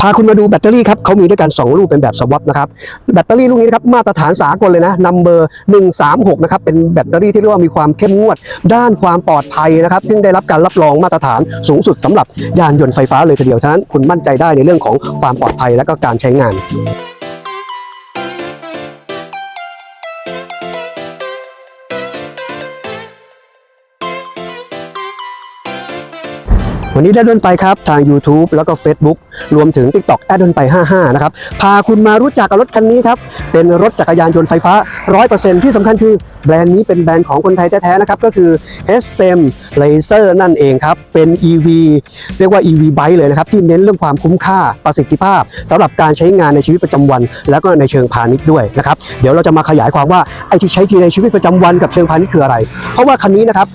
พาคุณมาดูแบตเตอรี่ครับเขามีด้วยกัน 2 ลูกเป็นแบบสวอตนะครับแบตเตอรี่ลูกนี้นะครับมาตรฐานสากลเลยนะนัมเบอร์136นะครับเป็นแบตเตอรี่ที่เรียกว่ามีความเข้มงวด ด้านความปลอดภัยนะครับซึ่งได้รับการรับรองมาตรฐานสูงสุดสำหรับยานยนต์ไฟฟ้าเลยทีเดียวฉะนั้นคุณมั่นใจได้ในเรื่องของความปลอดภัยและก็การใช้งาน วันนี้ได้ดนไปครับ ทาง YouTube แล้วก็ Facebook รวมถึง TikTok แอดดนไป 55 นะครับ พาคุณมารู้จักกับรถคันนี้ครับ เป็นรถจักรยานยนต์ไฟฟ้า 100%ที่สำคัญคือแบรนด์นี้เป็นแบรนด์ของคนไทยแท้ๆนะครับ ก็คือ SM Laser นั่นเองครับ เป็น EV เรียกว่า EV bike เลยนะครับ ที่เน้นเรื่องความคุ้มค่าประสิทธิภาพสำหรับการใช้งานในชีวิตประจำวัน แล้วก็ในเชิงพาณิชย์ด้วยนะครับ เดี๋ยวเราจะมาขยายความว่าไอ้ที่ใช้ทีในชีวิตประจำวันกับเชิงพาณิชย์คืออะไร เพราะว่าคันนี้นะครับ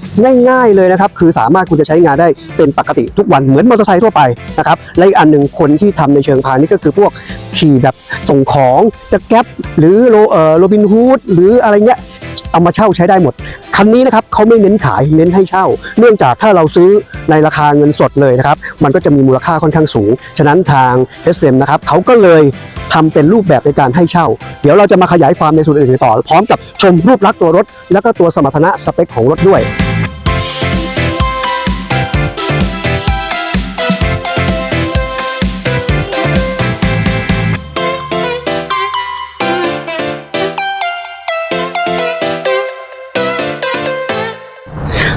ง่ายๆเลยนะครับคือสามารถคุณจะใช้งานได้เป็นปกติทุกวันเหมือนมอเตอร์ไซค์ทั่วไปนะครับและอีกอันหนึ่งคนที่ทำในเชิงพาณิชย์ก็คือพวกขี่แบบส่งของจะแก๊ปหรือโรเออโรบินฮูดหรืออะไรเงี้ย เอามาเช่าใช้ได้หมด คันนี้นะครับเขาไม่เน้นขายเน้นให้เช่า เนื่องจากถ้าเราซื้อในราคาเงินสดเลยนะครับ มันก็จะมีมูลค่าค่อนข้างสูง ฉะนั้นทาง SM นะครับเขาก็เลยทำเป็นรูปแบบในการให้เช่า เดี๋ยวเราจะมาขยายความในส่วนอื่นต่อ พร้อมกับชมรูปลักษณ์ตัวรถ และก็ตัวสมรรถนะสเปคของรถด้วย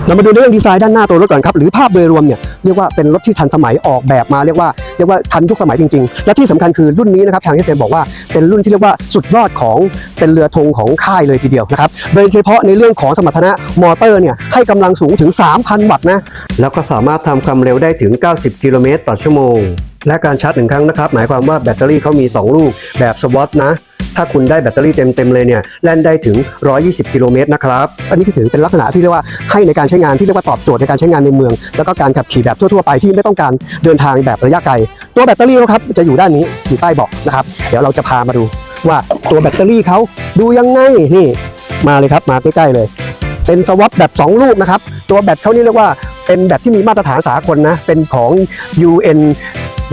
เรามาดูเรื่องดีไซน์ด้านหน้าตัวรถก่อนครับหรือภาพโดยรวมเนี่ยเรียกว่าเป็นรถที่ทันสมัยออกแบบมาเรียกว่าเรียกว่าทันยุคสมัยจริงๆ และที่สำคัญคือรุ่นนี้นะครับทางเอสเบอกว่าเป็นรุ่นที่เรียกว่าสุดยอดของเป็นเรือธงของค่ายเลยทีเดียวนะครับโดยเฉพาะในเรื่องของสมรรถนะมอเตอร์เนี่ยให้กำลังสูงถึง 3,000 วัตต์นะแล้วก็สามารถทำความเร็วได้ถึง 90 กิโลเมตรต่อชั่วโมงและการชาร์จหนึ่งครั้งนะครับหมายความว่าแบตเตอรี่เขามี 2 ลูกแบบสวอตนะ ถ้าคุณได้แบตเตอรี่เต็มๆเลยเนี่ยแล่นได้ถึง 120 กิโลเมตรนะครับ อันนี้ก็ถือเป็นลักษณะที่เรียกว่าให้ในการใช้งานที่เรียกว่าตอบโจทย์ในการใช้งานในเมือง แล้วก็การขับขี่แบบทั่วๆไปที่ไม่ต้องการเดินทางแบบระยะไกล ตัวแบตเตอรี่นะครับจะอยู่ด้านนี้อยู่ใต้เบาะนะครับ เดี๋ยวเราจะพามาดูว่าตัวแบตเตอรี่เขาดูยังไงนี่มาเลยครับมาใกล้ๆเลย เป็นสวอปแบบ 2 ลูกนะครับ ตัวแบตเขานี่เรียกว่าเป็นแบตที่มีมาตรฐานสากลนะ เป็นของ UN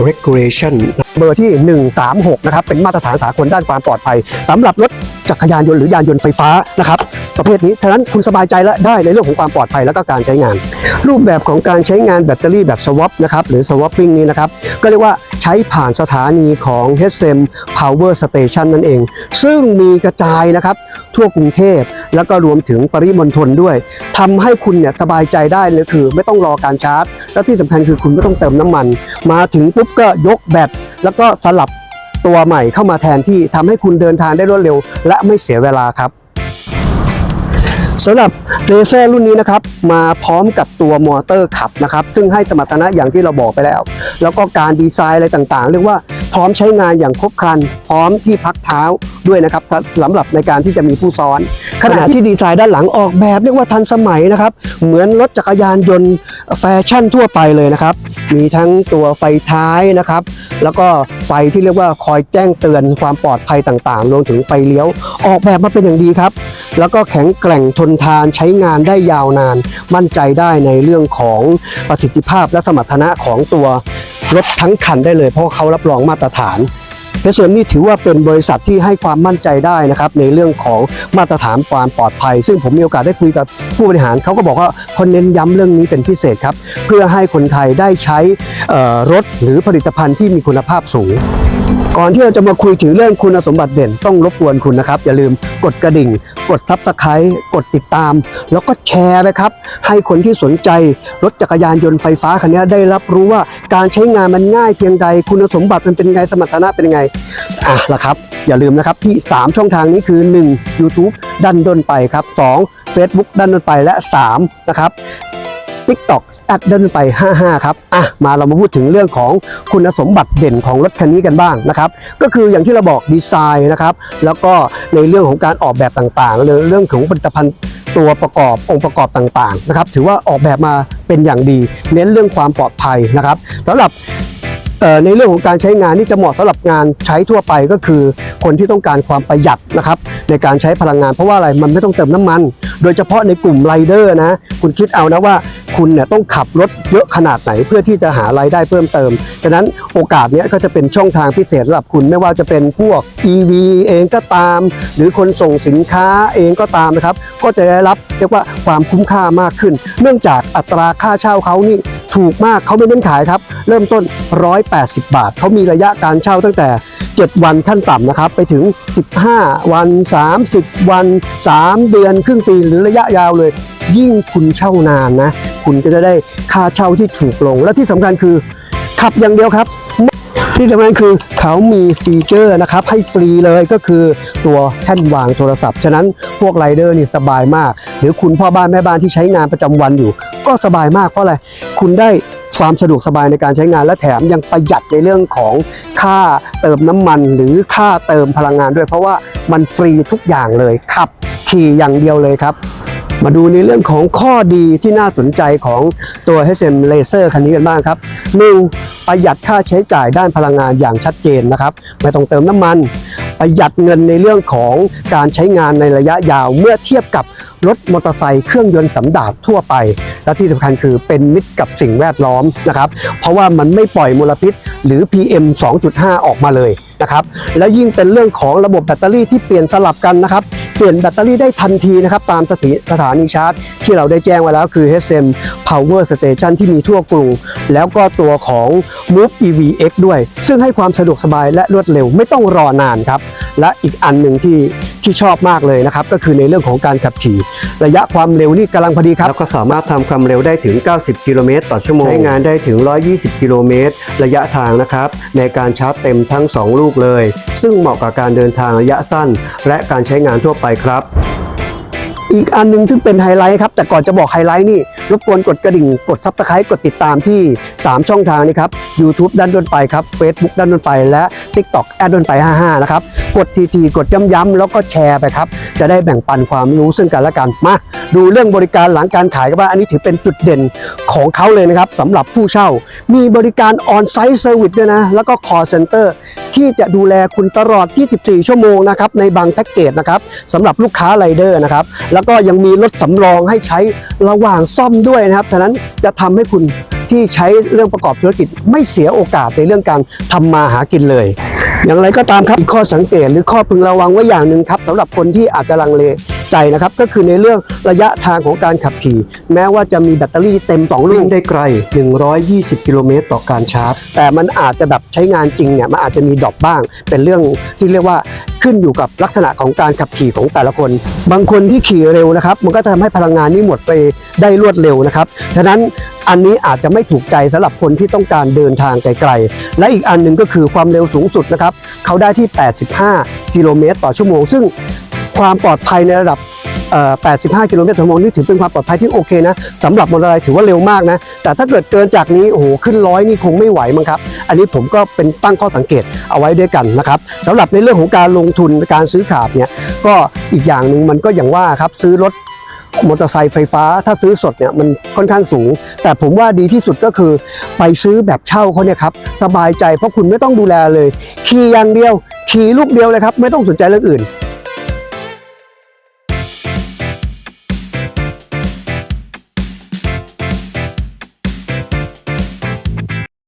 Regulation เบอร์ที่ 136 นะครับ เป็นมาตรฐานสากลด้านความปลอดภัยสำหรับรถจักรยานยนต์หรือยานยนต์ไฟฟ้านะครับ ประเภทนี้ฉะนั้นคุณสบายใจและได้ในเรื่องของความปลอดภัยและก็การใช้งาน รูปแบบของการใช้งานแบตเตอรี่แบบสวอปนะครับหรือ swapping นี้นะครับก็เรียกว่าใช้ผ่านสถานีของ HSM Power Station นั่นเอง ซึ่งมีกระจายนะครับทั่วกรุงเทพแล้วก็รวมถึงปริมณฑลด้วยทำให้คุณเนี่ยสบายใจได้เลยคือ ไม่ต้องรอการชาร์จ และที่สำคัญคือคุณไม่ต้องเติมน้ำมัน มาถึงปุ๊บก็ยกแบตแล้วก็สลับตัวใหม่เข้ามาแทนที่ทำให้คุณเดินทางได้รวดเร็ว และไม่เสียเวลาครับ สำหรับเรเซอร์รุ่นนี้นะครับมาพร้อมกับตัวมอเตอร์ขับนะครับซึ่งให้สมรรถนะอย่างที่เราบอกไปแล้ว แล้วก็การดีไซน์อะไรต่างๆ เรียกว่า พร้อมใช้งานอย่างครบครัน พร้อมที่พักเท้าด้วยนะครับสำหรับในการที่จะมีผู้ซ้อน ขณะที่ดีไซน์ด้านหลังออกแบบเรียกว่าทันสมัยนะครับ เหมือนรถจักรยานยนต์แฟชั่นทั่วไปเลยนะครับ มีทั้งตัวไฟท้ายนะครับ แล้วก็ไฟที่เรียกว่าคอยแจ้งเตือนความปลอดภัยต่างๆรวมถึงไฟเลี้ยว ออกแบบมาเป็นอย่างดีครับ แล้วก็แข็งแกร่งทนทานใช้งานได้ยาวนาน มั่นใจได้ในเรื่องของประสิทธิภาพและสมรรถนะของตัว รถทั้งคันได้เลย เพราะเขารับรองมาตรฐานเพชรเซมนี่ถือว่าเป็นบริษัทที่ให้ความมั่นใจได้นะครับในเรื่องของมาตรฐานความปลอดภัย ซึ่งผมมีโอกาสได้คุยกับผู้บริหารเขาก็บอกว่าคนเน้นย้ำเรื่องนี้เป็นพิเศษครับ เพื่อให้คนไทยได้ใช้รถหรือผลิตภัณฑ์ที่มีคุณภาพสูง ก่อนที่เราจะมาคุยถึงเรื่องคุณสมบัติเด่นต้องรบกวนคุณนะครับ อย่าลืมกดกระดิ่ง กดทับตะไคร้กดติดตาม แล้วก็แชร์นะครับ ให้คนที่สนใจรถจักรยานยนต์ไฟฟ้าคันนี้ได้รับรู้ว่าการใช้งานมันง่ายเพียงใดคุณสมบัติมันเป็นไงสมรรถนะเป็นไงอะละครับ อย่าลืมนะครับที่ 3 ช่องทางนี้คือ 1. YouTube ดันดนไปครับ 2. Facebook ดันดนไปและ 3 นะครับ TikTok แอดเดินไป 55 ครับ อะ มาเรามาพูดถึงเรื่องของคุณสมบัติเด่นของรถคันนี้กันบ้างนะครับ ก็คืออย่างที่เราบอกดีไซน์นะครับ แล้วก็ในเรื่องของการออกแบบต่างๆ เรื่องเรื่องของผลิตภัณฑ์ตัวประกอบองค์ประกอบต่างๆ นะครับ ถือว่าออกแบบมาเป็นอย่างดี เน้นเรื่องความปลอดภัยนะครับสำหรับในเรื่องของการใช้งานนี่จะเหมาะสำหรับงานใช้ทั่วไปก็คือ คนที่ต้องการความประหยัดนะครับในการใช้พลังงานเพราะว่าอะไรมันไม่ต้องเติมน้ำมัน โดยเฉพาะในกลุ่มไรเดอร์นะคุณคิดเอานะว่า คุณเนี่ยต้องขับรถเยอะขนาดไหนเพื่อที่จะหารายได้เพิ่มเติมฉะนั้นโอกาสเนี้ยก็จะเป็นช่องทางพิเศษสำหรับคุณไม่ว่าจะเป็นพวก EV เองก็ตาม หรือคนส่งสินค้าเองก็ตามนะครับ ก็จะได้รับเรียกว่าความคุ้มค่ามากขึ้น เนื่องจากอัตราค่าเช่าเขานี่ถูกมากเขาไม่เน้นขายครับ เริ่มต้น 180 บาท เขามีระยะการเช่าตั้งแต่ 7 วันขั้นต่ำนะครับ ไปถึง 15 วัน 30 วัน 3 เดือน ครึ่งปีหรือระยะยาวเลย ยิ่งคุณเช่านานนะ คุณก็จะได้ค่าเช่าที่ถูกลง และที่สำคัญคือขับอย่างเดียวครับ ที่สำคัญคือเขามีฟีเจอร์นะครับให้ฟรีเลยก็คือตัวแท่นวางโทรศัพท์ ฉะนั้นพวกไรเดอร์นี่สบายมาก หรือคุณพ่อบ้านแม่บ้านที่ใช้งานประจำวันอยู่ ก็สบายมากเพราะอะไรคุณได้ความสะดวกสบายในการใช้งานและแถมยังประหยัดในเรื่องของค่าเติมน้ำมัน หรือค่าเติมพลังงานด้วย เพราะว่ามันฟรีทุกอย่างเลยขับขี่อย่างเดียวเลยครับ มาดูในเรื่องของข้อดีที่น่าสนใจของตัว HM Laser คันนี้กันบ้างครับ 1. ประหยัดค่าใช้จ่ายด้านพลังงานอย่างชัดเจนนะครับ ไม่ต้องเติมน้ำมัน ประหยัดเงินในเรื่องของการใช้งานในระยะยาวเมื่อเทียบกับรถมอเตอร์ไซค์เครื่องยนต์สำดาบทั่วไป และที่สำคัญคือเป็นมิตรกับสิ่งแวดล้อมนะครับ เพราะว่ามันไม่ปล่อยมลพิษหรือ PM 2.5 ออกมาเลยนะครับ แล้วยิ่งเป็นเรื่องของระบบแบตเตอรี่ที่เปลี่ยนสลับกันนะครับ เปลี่ยนแบตเตอรี่ได้ทันทีนะครับตามสถิสถานีชาร์จ ที่เราได้แจ้งไว้แล้วคือ HSM Power Station ที่มีทั่วกรุง แล้วก็ตัวของ Move EV X ด้วย ซึ่งให้ความสะดวกสบายและรวดเร็วไม่ต้องรอนานครับ และอีกอันหนึ่งที่ที่ชอบมากเลยนะครับ ก็คือในเรื่องของการขับขี่ ระยะความเร็วนี่กำลังพอดีครับแล้วก็สามารถทำความเร็วได้ถึง 90 กิโลเมตรต่อชั่วโมงใช้งานได้ถึง 120 กิโลเมตร ระยะทางนะครับ ในการชาร์จเต็มทั้ง 2 ลูกเลย ซึ่งเหมาะกับการเดินทางระยะสั้น และการใช้งานทั่วไปครับ อีกอันหนึงซึ่งเป็นไฮไลท์ครับแต่ก่อนจะบอกไฮไลท์นี่รบกวนกดกระดิ่งกดซับสไครต์กดติดตามที่ 3 ช่องทางนี้ครับ YouTube ด้านด้นไปครับ Facebook ด้านด้นไปและ TikTok แอดด้นไป 55 นะครับ กดทีทีกดย้ำๆแล้วก็แชร์ไปครับ จะได้แบ่งปันความรู้ซึ่งกันและกันมาดูเรื่องบริการหลังการขายกันว่าอันนี้ถือเป็นจุดเด่นของเขาเลยนะครับสำหรับผู้เช่า มีบริการออนไซต์เซอร์วิสด้วยนะแล้วก็ call center ที่จะดูแลคุณตลอด 24 ชั่วโมงนะครับในบางแพ็กเกจนะครับสำหรับลูกค้าไรเดอร์นะครับแล้วก็ยังมีรถสำรองให้ใช้ระหว่างซ่อมด้วยนะครับฉะนั้นจะทำให้คุณที่ใช้เรื่องประกอบธุรกิจไม่เสียโอกาสในเรื่องการทำมาหากินเลย อย่างไรก็ตามครับมีข้อสังเกตหรือข้อพึงระวังไว้อย่างหนึ่งครับสำหรับคนที่อาจจะลังเลใจนะครับ ก็คือในเรื่องระยะทางของการขับขี่ แม้ว่าจะมีแบตเตอรี่เต็ม2ลูกได้ไกล 120 กิโลเมตรต่อการชาร์จ แต่มันอาจจะแบบใช้งานจริงเนี่ยมันอาจจะมีดรอปบ้าง เป็นเรื่องที่เรียกว่าขึ้นอยู่กับลักษณะของการขับขี่ของแต่ละคน บางคนที่ขี่เร็วนะครับ มันก็จะทำให้พลังงานนี่หมดไปได้รวดเร็วนะครับฉะนั้น อันนี้อาจจะไม่ถูกใจสำหรับคนที่ต้องการเดินทางไกลๆ และอีกอันหนึ่งก็คือความเร็วสูงสุดนะครับเขาได้ที่ 85 กิโลเมตรต่อชั่วโมง ซึ่งความปลอดภัยในระดับ85 กิโลเมตรต่อชั่วโมงนี่ถือเป็นความปลอดภัยที่โอเคนะสำหรับมอเตอร์ไซค์ถือว่าเร็วมากนะ แต่ถ้าเกิดเกินจากนี้โอ้โหขึ้นร้อยนี่คงไม่ไหวมั้งครับ อันนี้ผมก็เป็นตั้งข้อสังเกตเอาไว้ด้วยกันนะครับสำหรับในเรื่องของการลงทุนการซื้อขาดเนี่ยก็อีกอย่างหนึ่งมันก็อย่างว่าครับซื้อรถ มอเตอร์ไซค์ไฟฟ้าถ้าซื้อสดเนี่ยมันค่อนข้างสูง แต่ผมว่าดีที่สุดก็คือ ไปซื้อแบบเช่าเขาเนี่ยครับสบายใจเพราะคุณไม่ต้องดูแลเลยขี่อย่างเดียวขี่ลูกเดียวเลยครับ ไม่ต้องสนใจเรื่องอื่น